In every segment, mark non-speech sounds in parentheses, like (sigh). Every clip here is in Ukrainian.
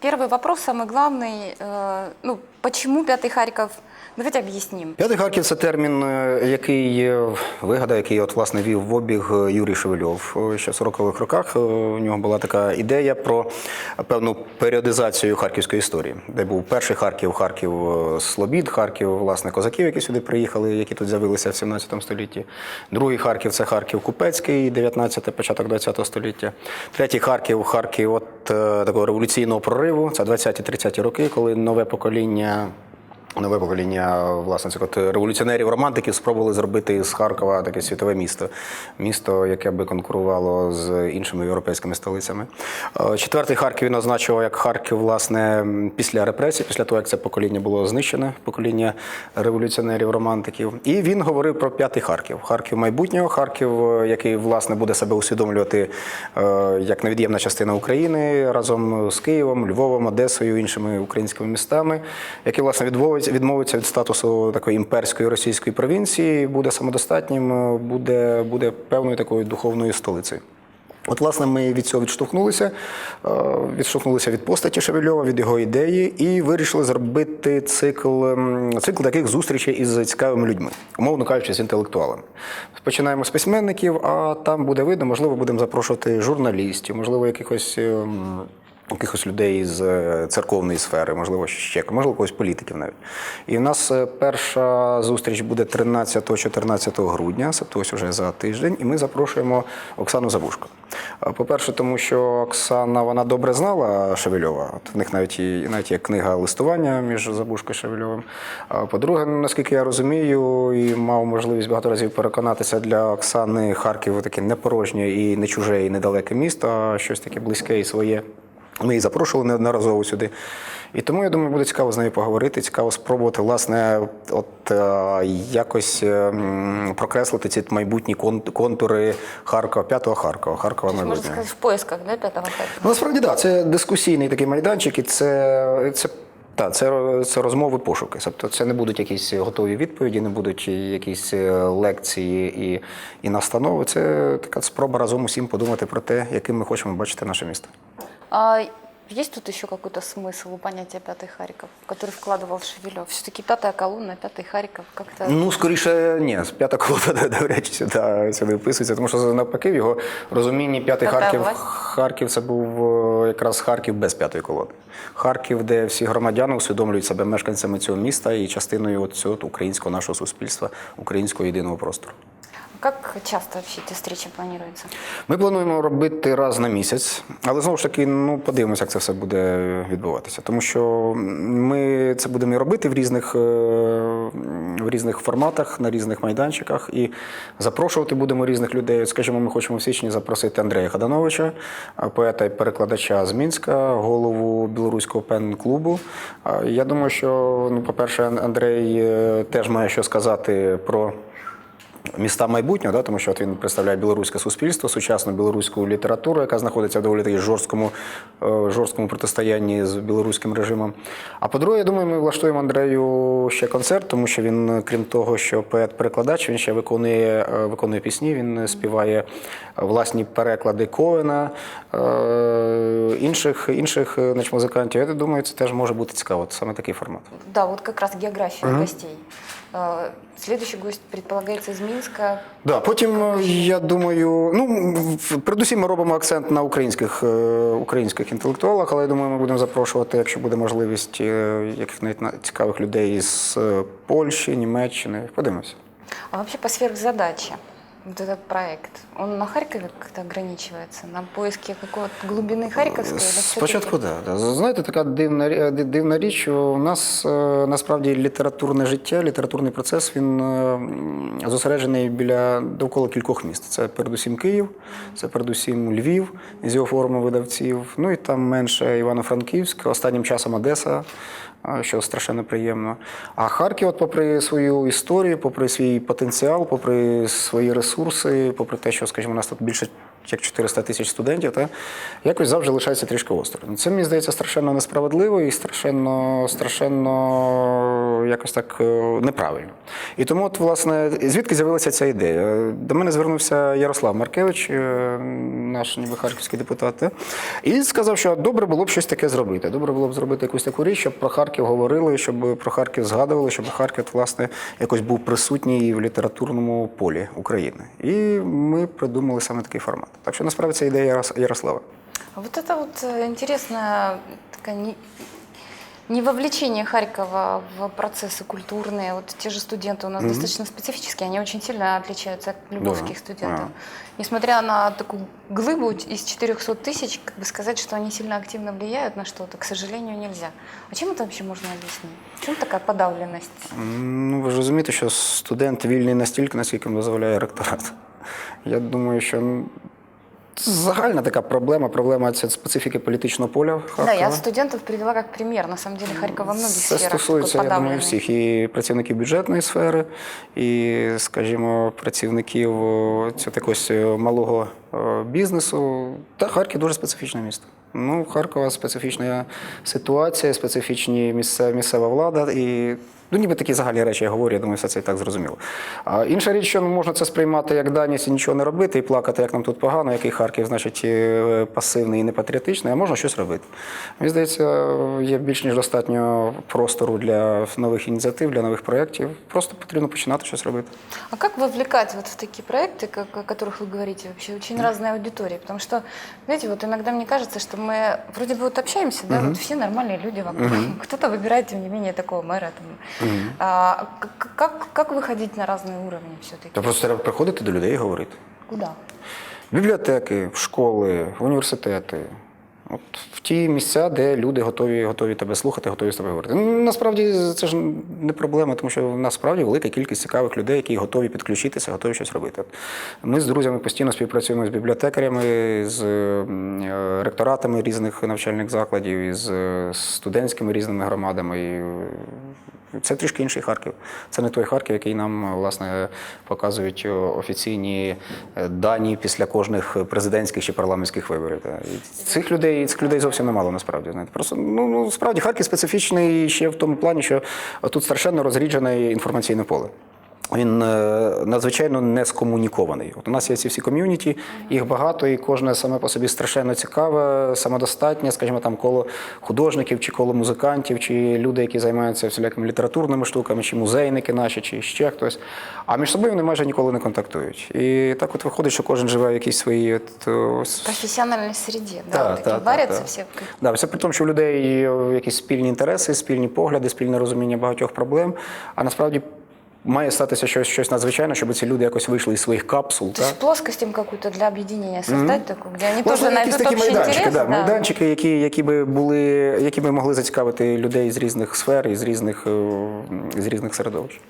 Первый вопрос, самый главный. э, ну, почему Пятый Харьков? Давайте объясним. П'ятий Харків це термін, е, який е, вигадав, який от власне вів в обіг е, Юрій Шевельов. Е, Ще в 40-х роках е, у нього була така ідея про певну періодизацію харківської історії, де був перший Харків, Харків е, Слобід, Харків, власне, козаків, які сюди приїхали, які тут з'явилися в 17 столітті. Другий Харків це Харків Купецький, 19 початок 20 століття. Третій Харків Харків от е, такого революційного прориву. Це 20-30 роки, коли нове покоління. Нове покоління власне цих от революціонерів, романтиків спробували зробити з Харкова таке світове місто, місто, яке би конкурувало з іншими європейськими столицями. Е, Четвертий Харків він означував як Харків, власне, після репресій, після того, як це покоління було знищене, покоління революціонерів, романтиків. І він говорив про п'ятий Харків. Харків майбутнього, Харків, е, який власне буде себе усвідомлювати е, як невід'ємна частина України разом з Києвом, Львовом, Одесою, іншими українськими містами, який власне відмовиться, відмовиться від статусу такої імперської російської провінції, буде самодостатнім, е, буде, буде певною такою духовною столицею. От, власне, ми від цього відштовхнулися, е, відштовхнулися від постаті Шевельова, від його ідеї, і вирішили зробити цикл, ем, цикл таких зустрічей із цікавими людьми, умовно кажучи, з інтелектуалами. Починаємо з письменників, а там буде видно, можливо, будемо запрошувати журналістів, можливо, якихось. Якихось людей з е, церковної сфери, можливо, ще можливо, когось політиків навіть. І в нас е, перша зустріч буде 13-14 грудня, тобто ось уже за тиждень, і ми запрошуємо Оксану Забушко. Е, По-перше, тому що Оксана вона добре знала Шевельова. От в них навіть навіть є книга листування між Забушкою і Шевельовим. По-друге, наскільки я розумію, і мав можливість багато разів переконатися для Оксани Харків таке не порожнє і не чуже, і недалеке місто, а щось таке близьке і своє. Ми її запрошували неодноразово сюди. І тому я думаю, буде цікаво з нею поговорити, цікаво спробувати, власне, от е, якось е, прокреслити ці майбутні контури Харкова, п'ятого Харкова, Харкова майбутнього. сказать, в поисках, да, Пятого Харькова? Ну, насправді, так, це дискусійний такий майданчик, і це, це, та, це, це розмови пошуки. Тобто це не будуть якісь готові відповіді, не будуть якісь е, лекції і, і настанови. Це така спроба разом усім подумати про те, яким ми хочемо бачити наше місто. А есть тут еще какой-то смысл у понятия Пятый Харьков, который вкладывал Шевелев? Все-таки Пятая колонна, Пятый Харьков, как-то... Ну, скоріше, ні, з п'ята колода (laughs) навряд чи сюди, сюди вписується, тому що навпаки в його розумінні п'ятий П'ята Харків, власть? Харків це був е, якраз Харків без п'ятої колоди. Харків, де всі громадяни усвідомлюють себе мешканцями цього міста і частиною от цього от українського нашого суспільства, українського єдиного простору. Как часто эти встречи планируются? Ми плануємо робити раз на місяць, але знову ж таки, ну подивимося, як це все буде відбуватися. Тому що ми це будемо і робити в різних, е, в різних форматах, на різних майданчиках, і запрошувати будемо різних людей. Скажімо, ми хочемо в січні запросити Андрія Хадановича, е, поета і перекладача з Мінська, голову білоруського пен-клубу. Е, Я думаю, що, ну, по-перше, Андрей теж має що сказати про. Міста майбутнього, да, тому що от він представляє білоруське суспільство, сучасну білоруську літературу, яка знаходиться в доволі таки жорсткому, е, жорсткому протистоянні з білоруським режимом. А по-друге, я думаю, ми влаштуємо Андрею ще концерт, тому що він, крім того, що поет-перекладач, він ще виконує, е, виконує пісні, він співає власні переклади Коена, е, інших, інших е, значить, музикантів. Я думаю, це теж може бути цікаво. От саме такий формат. Да, вот как раз география гостей. Э, Следующий гость предполагается из Минска. Да, потім е, я думаю, ну передусім ми робимо акцент на українських, е, українських інтелектуалах, але я думаю, ми будемо запрошувати, якщо буде можливість, е, яких навіть цікавих людей з е, Польщі, Німеччини. Подивимося. А вообще по сверхзадаче, вот этот проект, он на Харькове как-то ограничивается? На поиске какой-то глубины Харьковской? или всё-таки- Спочатку так. Да, да. Знаєте, така дивна, рі- ди- дивна річ, що у нас е, насправді літературне життя, літературний процес він е, м, зосереджений біля довкола кількох міст. Це передусім Київ, це передусім Львів з його формами видавців. Ну і там менше Івано-Франківськ, останнім часом Одеса, е, що страшенно приємно. А Харків, от попри свою історію, попри свій потенціал, попри свої ресурси, попри те, що, скажімо, у нас тут більше як 400 тисяч студентів, та якось завжди лишається трішки осторонь. Це мені здається страшенно несправедливо і страшенно, страшенно якось так е, неправильно. І тому, от, власне, звідки з'явилася ця ідея? До мене звернувся Ярослав Маркевич, е, наш ніби харківський депутат, та, і сказав, що добре було б щось таке зробити. Добре було б зробити якусь таку річ, щоб про Харків говорили, щоб про Харків згадували, щоб Харків, власне, якось був присутній в літературному полі України. І ми придумали саме такий формат. Так що насправді це ідея Ярос- Ярослава. А Вот это вот э, интересная такая не, не вовлечение Харькова в процессы культурные. Вот те же студенты у нас достаточно специфические, они очень сильно отличаются от львовских Да. студентов. А. Несмотря на такую глыбу из 400 тысяч, как бы сказать, что они сильно активно влияют на что-то, к сожалению, нельзя. А чем это вообще можно объяснить? Чем такая подавленность? Ну, ви ж розумієте, що студент вільний настільки, наскільки дозволяє ректорат. Я думаю, що ну, це загальна така проблема. Проблема це специфіки політичного поля Харкова. Да, я студентов привела как пример. На самом деле Харьков во многих Це сферах стосується, я думаю, всіх і працівників бюджетної сфери, і, скажімо, працівників цього е, малого бізнесу. Та Харків дуже специфічне місто. Ну, Харкова специфічна ситуація, специфічні місцева влада і. Ну, ніби такі загальні речі я говорю, я думаю, все це і так зрозуміло. А інша річ, що ну, можна це сприймати як даність і нічого не робити, і плакати, як нам тут погано, який Харків, значить, е, пасивний і непатріотичний, а можна щось робити. Мені здається, є більш ніж достатньо простору для нових ініціатив, для нових проєктів. Просто потрібно починати щось робити. А как вовлекать вот в такие проекты, как, о которых вы говорите, вообще очень разные аудитории? Потому что, знаете, вот иногда мне кажется, что мы вроде бы вот общаемся, да, вот все нормальные люди вокруг. Кто-то выбирает, тем не менее, такого мэра. Там. а, как, как выходить на разные уровни все-таки? То просто треба приходити до людей і говорити. Куда? Бібліотеки, школи, університети. От в ті місця, де люди готові, готові тебе слухати, готові з тобою говорити. Ну, насправді це ж не проблема, тому що насправді велика кількість цікавих людей, які готові підключитися, готові щось робити. Ми з друзями постійно співпрацюємо з бібліотекарями, з е, ректоратами різних навчальних закладів, із е, студентськими різними громадами. І, це трішки інший Харків. Це не той Харків, який нам власне показують офіційні е, дані після кожних президентських чи парламентських виборів. І цих людей цих людей зовсім немало насправді. Знаєте. Просто ну, ну справді Харків специфічний ще в тому плані, що тут страшенно розріджене інформаційне поле. Він е, надзвичайно не скомунікований. От у нас є ці всі ком'юніті, їх багато, і кожне саме по собі страшенно цікаве, самодостатнє, скажімо, там коло художників, чи коло музикантів, чи люди, які займаються всілякими літературними штуками, чи музейники наші, чи ще хтось. А між собою вони майже ніколи не контактують. І так от виходить, що кожен живе в якійсь своїй от, о, с- профессиональной среде, да, Та, вот та, та, та. все. Да, все при тому, що у людей є якісь спільні інтереси, спільні погляди, спільне розуміння багатьох проблем. А насправді має статися щось, щось надзвичайне, щоб ці люди якось вийшли із своїх капсул. То есть плоскость им какую-то для объединения создать такую, где они тоже якісь найдут такі общий майданчики, интерес. да, майданчики, які, які би були, які би могли зацікавити людей з різних сфер і з різних, е, з різних середовищ.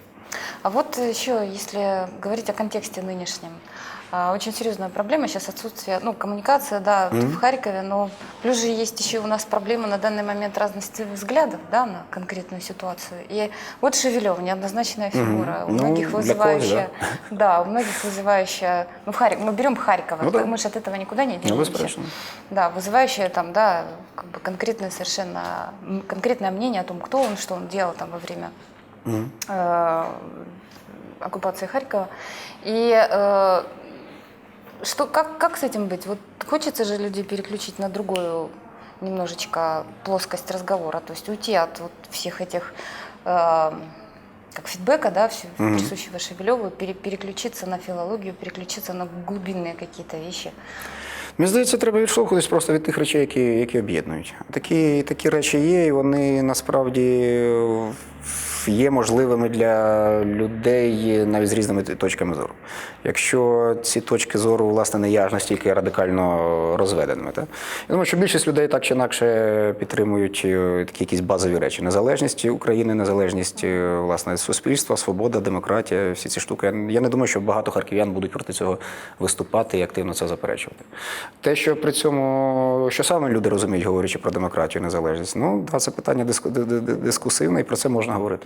А вот еще, если говорить о контексте нынешнем, а, очень серьезная проблема сейчас отсутствие, ну, коммуникация, да, в Харькове, но плюс же есть еще у нас проблема на данный момент разности взглядов, да, на конкретную ситуацию. И вот Шевелев, неоднозначная фигура, у Ну, многих для вызывающая, кого, (laughs) да, у многих вызывающая, ну, в Харьков, мы берем Харькова, Ну да. мы же от этого никуда не Ну, денемся. безперечно. Да, вызывающая там, да, как бы конкретное совершенно, конкретное мнение о том, кто он, что он делал там во время э, оккупации Харькова. И э, что, как, как с этим быть? Вот хочется же людей переключить на другую немножечко плоскость разговора, то есть уйти от вот всех этих э, как фидбэка, да, все, присущего Шевелеву, пере- переключиться на филологию, переключиться на глубинные какие-то вещи. Мені здається, треба відштовхуватись просто від тих речей, які, які об'єднують. Такі, такі речі є, і вони насправді є можливими для людей навіть з різними точками зору. Якщо ці точки зору, власне, не ж настільки радикально розведеними. Так? Я думаю, що більшість людей так чи інакше підтримують е, такі якісь базові речі: незалежність України, незалежність е, власне суспільства, свобода, демократія, всі ці штуки. Я- Я не думаю, що багато харків'ян будуть проти цього виступати і активно це заперечувати. Те, що при цьому, що саме люди розуміють, говорячи про демократію, незалежність, ну це питання диску- ди- ди- ди- дискусивне, і про це можна говорити.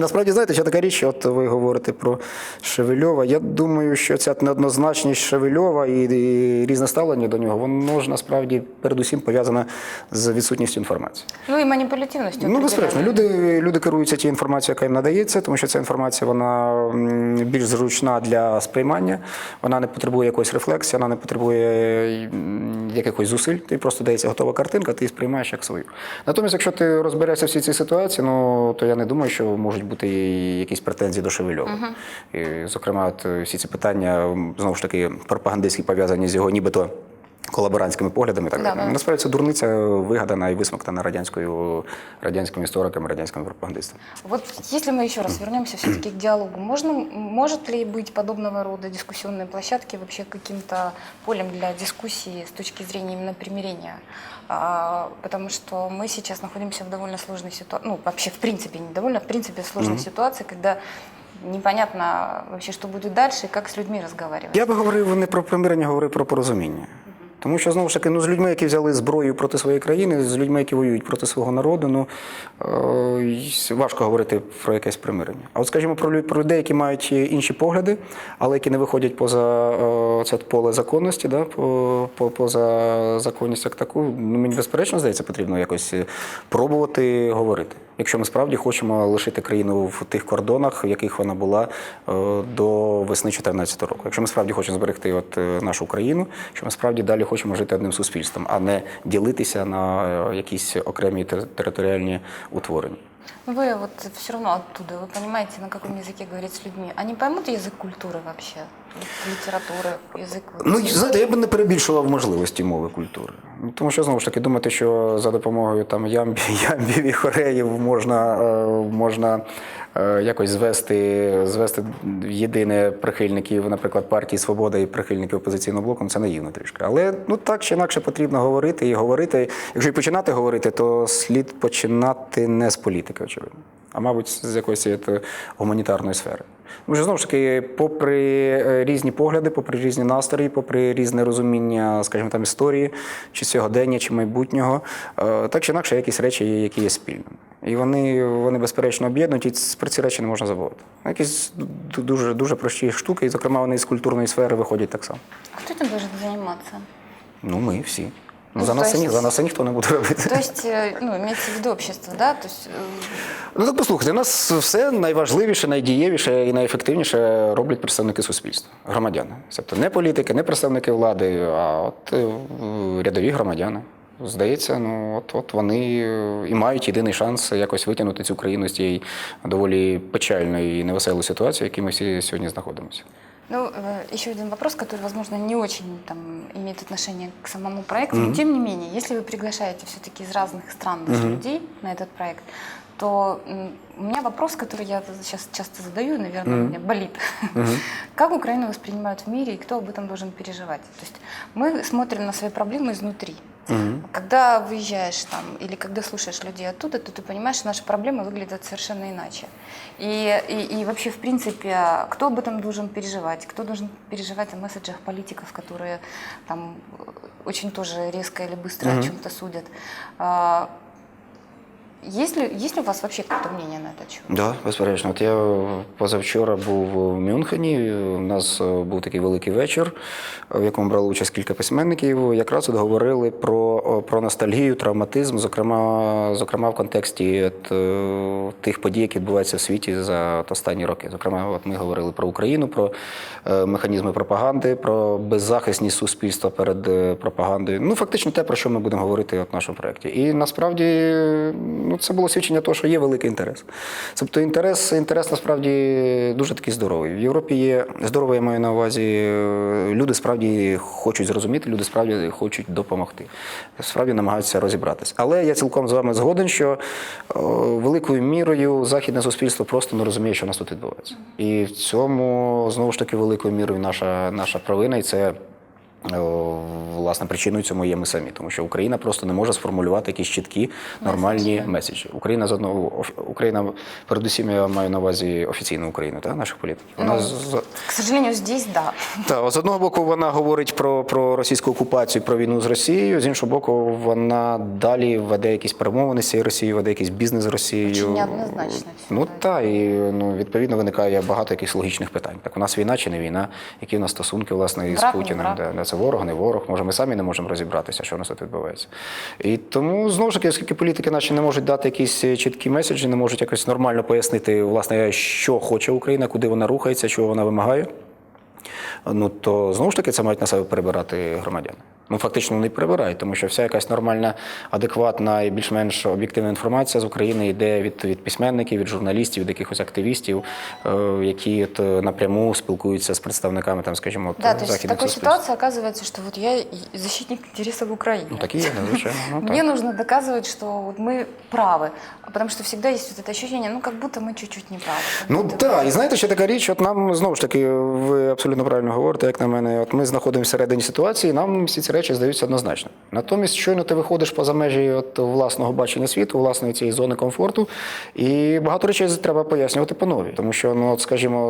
насправді, знаєте, ще така річ, от ви говорите про Шевельова. Я думаю, що ця неоднозначність Шевельова і, і різне ставлення до нього, воно ж насправді передусім пов'язане з відсутністю інформації. Ну и манипулятивностью. Ну, безперечно, люди, люди керуються тією інформацією, яка їм надається, тому що ця інформація вона більш зручна для сприймання, вона не потребує якоїсь рефлексії, вона не потребує якихось зусиль. Ти просто дається готова картинка, ти її сприймаєш як свою. Натомість, якщо ти розберешся в всій цій ситуації, ну то я не думаю, що можуть бути якісь претензії до Шевельова. І, зокрема, от, е, всі ці питання знову ж таки пропагандистські пов'язані з його нібито Колаборантськими поглядами і так Да, далі. да. Насправді це дурниця вигадана і висмоктана радянською радянськими істориками, радянськими пропагандистами. Вот если мы еще раз вернемся все-таки к диалогу, можно, может ли быть подобного рода дискуссионные площадки вообще каким-то полем для дискуссии с точки зрения именно примирения? А, потому что мы сейчас находимся в довольно сложной ситуации, ну вообще в принципе не довольно, в принципе сложной ситуации, когда непонятно вообще, что будет дальше и как с людьми разговаривать. Я би говорив не про примирення, говорив про порозуміння. Тому що знову ж таки, ну з людьми, які взяли зброю проти своєї країни, з людьми, які воюють проти свого народу, ну е, важко говорити про якесь примирення. А от скажімо про, про людей, які мають інші погляди, але які не виходять поза е, це поле законності, да, по, по, поза законність як таку, ну мені безперечно здається, потрібно якось е, пробувати говорити Якщо ми справді хочемо лишити країну в тих кордонах, в яких вона була е, до весни 2014 року. Якщо ми справді хочемо зберегти от, е, нашу країну, якщо ми справді далі хочемо жити одним суспільством, а не ділитися на е, якісь окремі те- територіальні утворення. Ну, Вы вот все равно оттуда, вы понимаете, на каком языке говорить с людьми. Они поймут язык культуры вообще, Литературы, язык... вот- Ну, знаєте, я би не перебільшував можливості мови культури. Ну, Тому що знову ж таки думати, що за допомогою там ямбів, (laughs) ямбів і хореїв можна, е, можна е, якось звести, звести єдине прихильників, наприклад, партії Свобода і прихильників опозиційного блоку, ну, це наївно трішки. Але ну так чи інакше потрібно говорити і говорити. Якщо і починати говорити, то слід починати не з політики, очевидно, а мабуть, з якоїсь гуманітарної сфери. Тому що знову ж таки, попри е, різні погляди, попри різні настрої, попри різне розуміння, скажімо там, історії, чи сьогодення, чи майбутнього, е, так чи інакше, якісь речі є, які є спільними. І вони, вони безперечно об'єднують, і про ці речі не можна забувати. Якісь дуже, дуже прості штуки, і, зокрема, вони з культурної сфери виходять так само. А кто этим должен заниматься? Ну, ми всі. Ну, Ну, за, нас це ні, за нас ніхто не буде робити. То есть, э, ну, имеется в виду общество, да? То есть, э, Ну так послухайте, у нас все найважливіше, найдієвіше і найефективніше роблять представники суспільства, громадяни. Тобто не політики, не представники влади, а от е, рядові громадяни. Здається, ну от, от вони е, і мають єдиний шанс якось витягнути цю країну з тієї доволі печальної і невеселої ситуації, в якій ми всі сьогодні знаходимося. ну, э, еще один вопрос, который, возможно, не очень там, имеет отношение к самому проекту, но тем не менее, если вы приглашаете все-таки из разных стран даже людей на этот проект, то м, у меня вопрос, который я сейчас часто задаю, и, наверное, у меня болит. (laughs) Как Украину воспринимают в мире и кто об этом должен переживать? То есть мы смотрим на свои проблемы изнутри. Когда выезжаешь там или когда слушаешь людей оттуда, то ты понимаешь, что наши проблемы выглядят совершенно иначе. И, и, и вообще, в принципе, кто об этом должен переживать? Кто должен переживать о месседжах политиков, которые там э, очень тоже резко или быстро о чем-то судят? Есть ли, есть ли у вас вообще какое-то мнение на этот счет? Да, безперечно. От я позавчора був в Мюнхені. У нас е, був такий великий вечір, в якому брали участь кілька письменників. Якраз от говорили про, е, про ностальгію, травматизм, зокрема, зокрема в контексті от, е, тих подій, які відбуваються в світі за от останні роки. Зокрема, от ми говорили про Україну, про механізми пропаганди, про беззахисність суспільства перед пропагандою. Ну, фактично, те, про що ми будемо говорити в нашому проєкті. І насправді ну, це було свідчення того, що є великий інтерес. Тобто інтерес, інтерес насправді дуже такий здоровий. В Європі є здоровий, я маю на увазі. е, Люди справді хочуть зрозуміти, люди справді хочуть допомогти. Справді намагаються розібратися. Але я цілком з вами згоден, що о, великою мірою західне суспільство просто не розуміє, що у нас тут відбувається. І в цьому знову ж таки великою мірою наша, наша провина, і це. О, власне причиною цьому є ми самі, тому що Україна просто не може сформулювати якісь чіткі нормальні меседжі. Україна з одного Україна, передусім я маю на увазі офіційну Україну, та наших політиків. Вона Ну, з- К сожалению, здесь да. та, з одного боку, вона говорить про, про російську окупацію, про війну з Росією. З іншого боку, вона далі веде якісь перемовини з цією Росією, веде якийсь бізнес з Росією. Очень неоднозначно Ну да. так, і ну, відповідно виникає багато якихось логічних питань. Так, у нас війна чи не війна, які у нас стосунки власне із Путіним? Де, де це ворог, не ворог. Може, ми самі не можемо розібратися, що у нас тут відбувається. І тому знову ж таки, оскільки політики наші не можуть дати якісь е, чіткі меседжі, не можуть якось нормально пояснити, власне, що хоче Україна, куди вона рухається, чого вона вимагає ну то знову ж таки це мають на себе перебирати громадяни Ну фактично вони перебирають, тому що вся якась нормальна, адекватна і більш-менш об'єктивна інформація з України йде від, від письменників, від журналістів, від якихось активістів, е, які от, е, напряму спілкуються з представниками там, скажімо, от, Да, то есть в західних такой суспільств. ситуации оказывается, что вот я и защитник интересов Украины. Ну такі є, звичайно. Ну, (laughs) Мне так. нужно доказывать, что вот мы правы, А потому что всегда есть вот это ощущение, ну как будто мы чуть-чуть не правы. как Ну будто так, бы- і знаєте, ще така річ, от нам знову ж таки, ви абсолютно правильно говорите, як на мене, от ми знаходимося всередині ситуації, нам всі ці речі здаються однозначно. Натомість, щойно ти виходиш поза межі от власного бачення світу, власної цієї зони комфорту, і багато речей треба пояснювати по-нові. Тому що, ну, от, скажімо,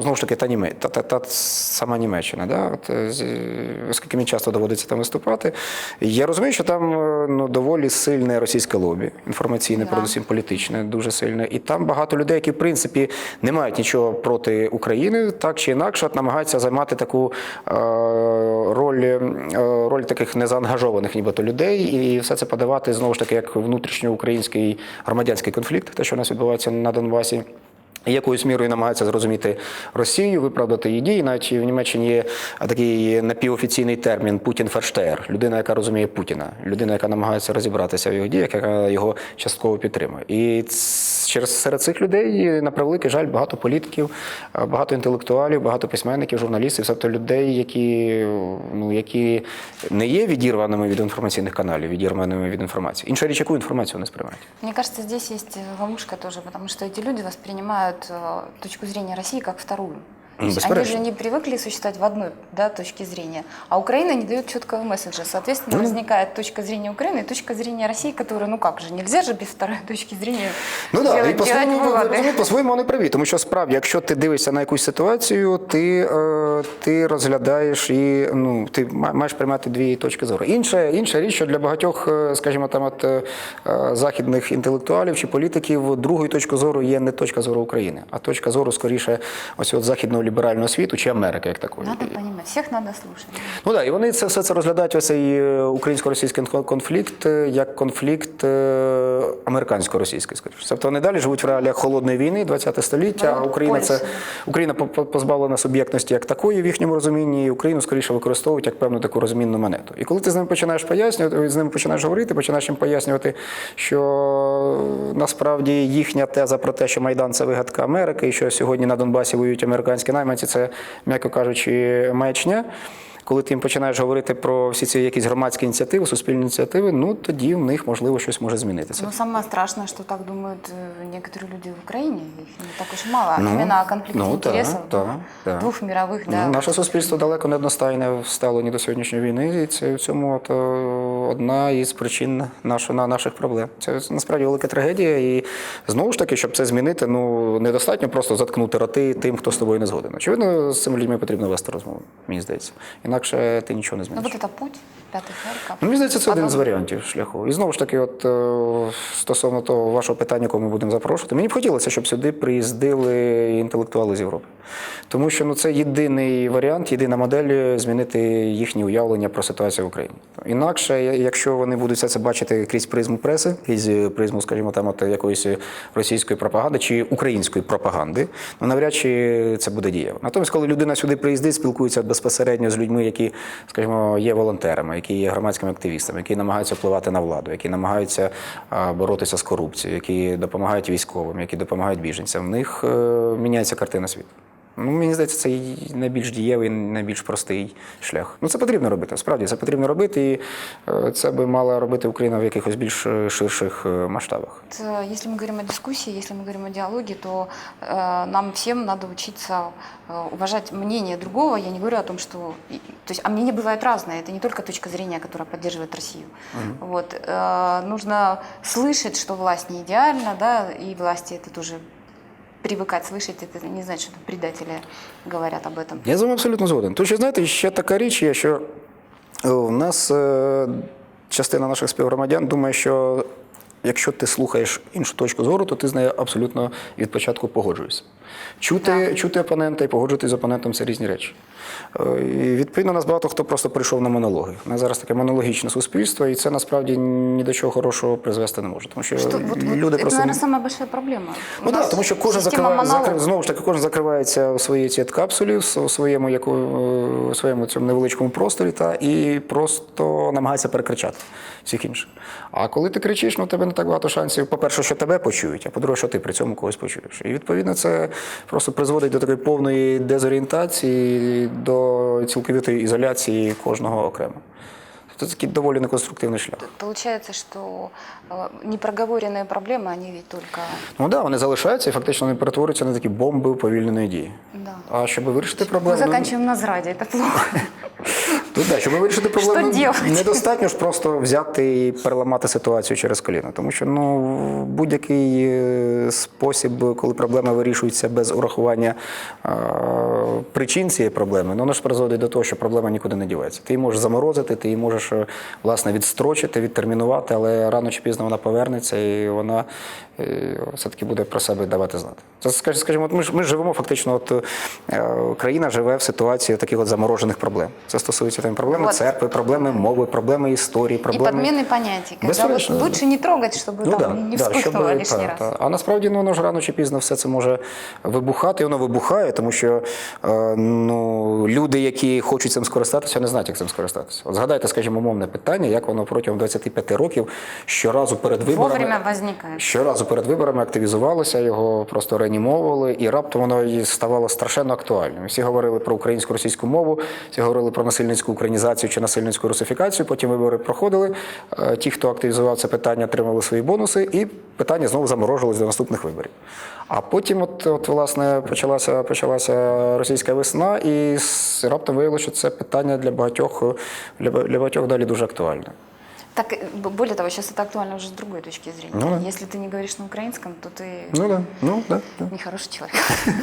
знову ж таки, та, Німе, та, та, та сама Німеччина, да? от, е, з- оскільки мені часто доводиться там виступати, я розумію, що там е, ну, доволі сильне російське лобі, інформаційне, Да. передусім політичне, дуже сильне. І там багато людей, які в принципі не мають нічого проти України, так чи інакше, от намагаються займати таку е, роль, е, роль таких незаангажованих, нібито людей, і все це подавати знову ж таки як внутрішньоукраїнський громадянський конфлікт, те, що у нас відбувається на Донбасі. Якоюсь мірою намагаються зрозуміти Росію, виправдати її дії. Навіть в Німеччині є такий напівофіційний термін Путін ферштеєр людина, яка розуміє Путіна, людина, яка намагається розібратися в його діях, яка його частково підтримує. І через серед цих людей, на превеликий жаль, багато політиків, а, багато інтелектуалів, багато письменників, журналістів, тобто людей, які, ну, які не є відірваними від інформаційних каналів, відірваними від інформації. Інша річ, яку інформацію вони сприймають. Мне кажется, здесь есть э, ловушка тоже, потому что эти люди воспринимают э, точку зрения России как вторую. То Ну, есть они бесспоречно. же не привыкли существовать в одной да, точке зрения, а Украина не дает четкого месседжа. Соответственно, Ну. возникает точка зрения Украины и точка зрения России, которая, ну как же, нельзя же без второй (laughs) точки зрения Ну так, делать, і по-своєму, делать ви выводы. розумієте, по-своєму вони праві, тому що справді, якщо ти дивишся на якусь ситуацію, ти, е, ти розглядаєш і ну, ти ма- маєш приймати дві точки зору. Інша, інша річ, що для багатьох, е, скажімо, там от е, е, західних інтелектуалів чи політиків другою точкою зору є не точка зору України, а точка зору скоріше ось от західного ліберального світу чи Америки як такої. Надо понимать, всех надо слушать. Ну так, і вони це все це розглядають ось цей е, українсько-російський конфлікт е, як конфлікт е, американсько-російський, скоріше. Тобто вони далі живуть в реаліях холодної війни, 20 століття, а Україна це Україна по- по- позбавлена суб'єктності як такої в їхньому розумінні, і Україну скоріше використовують як певну таку розмінну монету. І коли ти з ними починаєш пояснювати, з ними починаєш говорити, починаєш їм пояснювати, що насправді їхня теза про те, що Майдан це вигадка Америки, і що сьогодні на Донбасі воюють американські найманці, це, м'яко кажучи, маячня. Коли ти їм починаєш говорити про всі ці якісь громадські ініціативи, суспільні ініціативи, ну тоді в них можливо щось може змінитися. Но самое страшное, что так думают э, некоторые люди в Украине, их не так уж и мало. Ну, Именно о конфликте ну, да, интересов да, двух, да. двух мировых, Ну, да. наше суспільство далеко не одностайне стало ні до сьогоднішньої війни, і це в цьому от, е, одна із причин нашого, на наших проблем. Це насправді велика трагедія. І знову ж таки, щоб це змінити, ну недостатньо просто заткнути роти тим, хто з тобою не згоден. Очевидно, з цими людьми потрібно вести розмову, мені здається. Інакше ти нічого не Ну зміниш. вот та путь, Ну, мені здається, це один з варіантів шляху. І знову ж таки, от е, стосовно того вашого питання, кого ми будемо запрошувати, мені б хотілося, щоб сюди приїздили інтелектуали з Європи. Тому що ну, це єдиний варіант, єдина модель змінити їхні уявлення про ситуацію в Україні. Інакше, якщо вони будуть все це бачити крізь призму преси, крізь призму, скажімо, там от якоїсь російської пропаганди чи української пропаганди, ну навряд чи це буде дієво. Натомість, коли людина сюди приїздить, спілкується безпосередньо з людьми, які, скажімо, є волонтерами, які є громадськими активістами, які намагаються впливати на владу, які намагаються боротися з корупцією, які допомагають військовим, які допомагають біженцям, в них е, міняється картина світу. Ну, мені здається, це і найбільш дієвий, найбільш простий шлях. Ну, це потрібно робити. Справді, це потрібно робити, і е, це би мала робити Україна в якихось більш е, ширших е, масштабах. Вот, э, Если мы говорим о дискуссии, если мы говорим о диалоге, то э, нам всем надо учиться э, уважать мнение другого. Я не говорю о том, что... и- То есть, а мнение бывает разное. Это не только точка зрения, которая поддерживает Россию. Вот, э, нужно слышать, что власть не идеальна, да, и власти это тоже привыкать слышать. Это не значит, что предатели говорят об этом. Я з вами абсолютно згоден. Тому що, знаєте, ще така річ є, що е, в нас е, частина наших співгромадян думає, що якщо ти слухаєш іншу точку зору, то ти з нею абсолютно від початку погоджуєшся. Чути, чути опонента і погоджуватися з опонентом це різні речі. Е, І відповідно нас багато хто просто прийшов на монологи. У нас зараз таке монологічне суспільство, і це насправді ні до чого хорошого призвести не може. Тому що, вот люди это, просто. наверное, самая большая проблема. Ну так, тому що кожен закриває, монолог. закри- знову ж таки, кожен закривається у своїй цій капсулі, у своєму, яку, е, у своєму цьому невеличкому просторі, та, і просто намагається перекричати всіх інших. А коли ти кричиш, ну тебе не так багато шансів, по-перше, що тебе почують, а по-друге, що ти при цьому когось почуєш. І відповідно це просто призводить до такої повної дезорієнтації, до цілковитої ізоляції кожного окремо. Це такий доволі неконструктивний шлях. Получается, что э, непроговоренные проблемы, они ведь только... Ну так, да, вони залишаються і фактично вони перетворюються на такі бомби уповільненої дії. Да. А щоб вирішити Мы проблему, ну, заканчиваем на зраде, это плохо. (laughs) тут, да, щоб вирішити проблему, Що делать? недостатньо ж просто взяти і переламати ситуацію через коліно. Тому що ну, будь-який е, спосіб, коли проблема вирішується без урахування е, причин цієї проблеми, ну, воно ж призводить до того, що проблема нікуди не дівається. Ти її можеш заморозити, ти її можеш е, власне відстрочити, відтермінувати, але рано чи пізно вона повернеться і вона е, все-таки буде про себе давати знати. Це скаж- скажімо, от ми ж ми живемо фактично, от е, країна живе в ситуації таких от заморожених проблем. Це стосується там проблеми Вот. церкви, проблеми мови, проблеми історії, И проблеми. подмены понятий. Когда Бесспоречно, вот да. лучше не трогать, чтобы Ну, там не вспыхнуло щоб, лишний та, раз. та. А насправді ну, воно ж рано чи пізно все це може вибухати, і воно вибухає, тому що е, ну, люди, які хочуть цим скористатися, не знають, як цим скористатися. От згадайте, скажімо, мовне питання, як воно протягом 25 років щоразу перед виборами. Щоразу перед виборами активізувалося, його просто реанімовували, і раптом воно ставало страшенно актуальним. Всі говорили про українську російську мову, всі говорили про насильницьку українізацію чи насильницьку русифікацію. Потім вибори проходили. Е, Ті, хто активізував це питання, отримали свої бонуси, і питання знову заморожилось до наступних виборів. А потім, от, от власне, почалася, почалася російська весна, і раптом виявилося, що це питання для багатьох для, для багатьох далі дуже актуальне. Так, э, более того, сейчас это актуально уже с другой точки зрения. Ну да. Если ты не говоришь на украинском, то ты Ну да, ну да. да. нехороший человек. (laughs)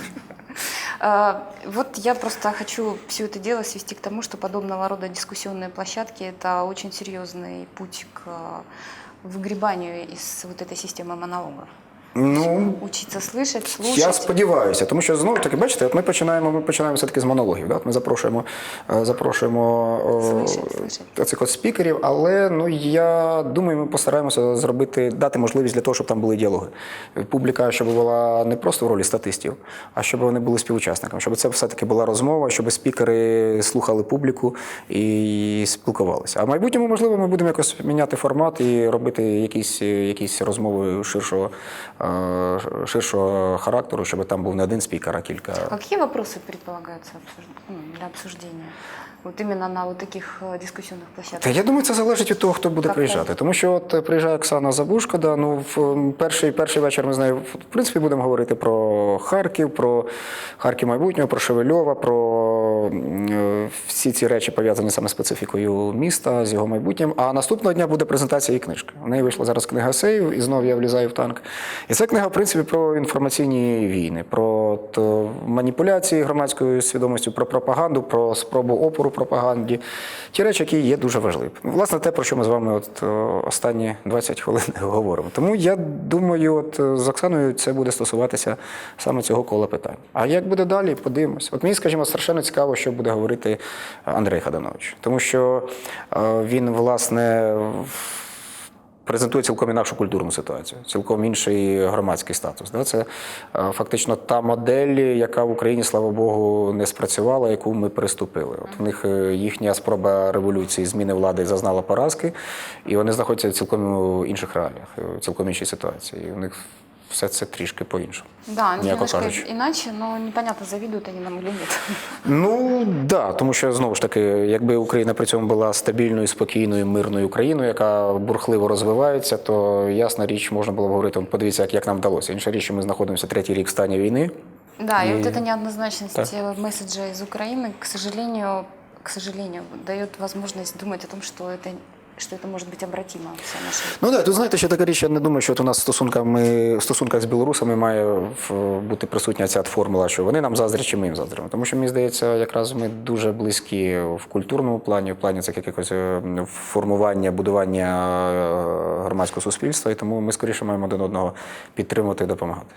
А, Вот я просто хочу все это дело свести к тому, что подобного рода дискуссионные площадки – это очень серьезный путь к э, выгребанию из вот этой системы монологов. Ну, Учиться слышать, слушать. Я сподіваюся, тому що знову ж таки, бачите, от ми починаємо, ми починаємо все-таки з монологів. Да? От Ми запрошуємо, е, запрошуємо Слышать, слышать. цих от спікерів, але ну я думаю, ми постараємося зробити, дати можливість для того, щоб там були діалоги. Публіка, щоб була не просто в ролі статистів, а щоб вони були співучасниками, щоб це все-таки була розмова, щоб спікери слухали публіку і спілкувалися. А в майбутньому, можливо, ми будемо якось міняти формат і робити якісь, якісь розмови ширшого, е, ширшого характеру, щоб там був не один спікер, а кілька. А Какие вопросы предполагаются обсуж- ну, для обсуждения? Вот именно на таких дискуссионных Та площадках. я думаю, це залежить від того, хто буде Так, приїжджати. так. Тому що от е, приїжджає Оксана Забушко, да, ну в перший, перший вечір ми з нею в принципі будемо говорити про Харків, про Харків майбутнього, про Шевельова, про е, всі ці речі пов'язані саме з специфікою міста, з його майбутнім. А наступного дня буде презентація її книжки. У неї вийшла зараз книга Сейв, і знов я влізаю в танк. І це книга, в принципі, про інформаційні війни, про то, маніпуляції громадською свідомістю, про пропаганду, про спробу опору пропаганді. Ті речі, які є дуже важливі. Власне, те, про що ми з вами от, останні 20 хвилин (laughs) говоримо. Тому я думаю, от з Оксаною це буде стосуватися саме цього кола питань. А як буде далі, подивимось. От мені, скажімо, страшенно цікаво, що буде говорити Андрей Хаданович. Тому що е, він, власне, в- презентує цілком інакшу культурну ситуацію, цілком інший громадський статус. Це е, фактично та модель, яка в Україні, слава Богу, не спрацювала, яку ми приступили. От в них е, їхня спроба революції, зміни влади зазнала поразки, і вони знаходяться в цілком інших реаліях, е, в цілком іншій ситуації. І у них все це трішки по-іншому. Да, м'яко немножко кажучи. иначе, но непонятно, завидуют они нам или нет. Ну да, тому що знову ж таки, якби Україна при цьому була стабільною, спокійною, мирною країною, яка бурхливо розвивається, то ясна річ можна було б говорити, «Он, подивіться, як, як нам вдалося. Інша річ, що ми знаходимося третій рік в стані війни. Да, и, И- вот эта неоднозначность э, месседжа из Украины, к сожалению, к сожалению, дает возможность думать о том, что это, что это может быть обратимо, Ну да, тут знаєте, що така річ, я не думаю, що от у нас стосунками, в стосунках з білорусами має бути присутня ця формула, що вони нам заздрять, чи ми їм заздримо. Тому що мені здається, якраз ми дуже близькі в культурному плані, в плані це якогось е, формування, будування е, громадського суспільства, і тому ми скоріше маємо один одного підтримувати і допомагати.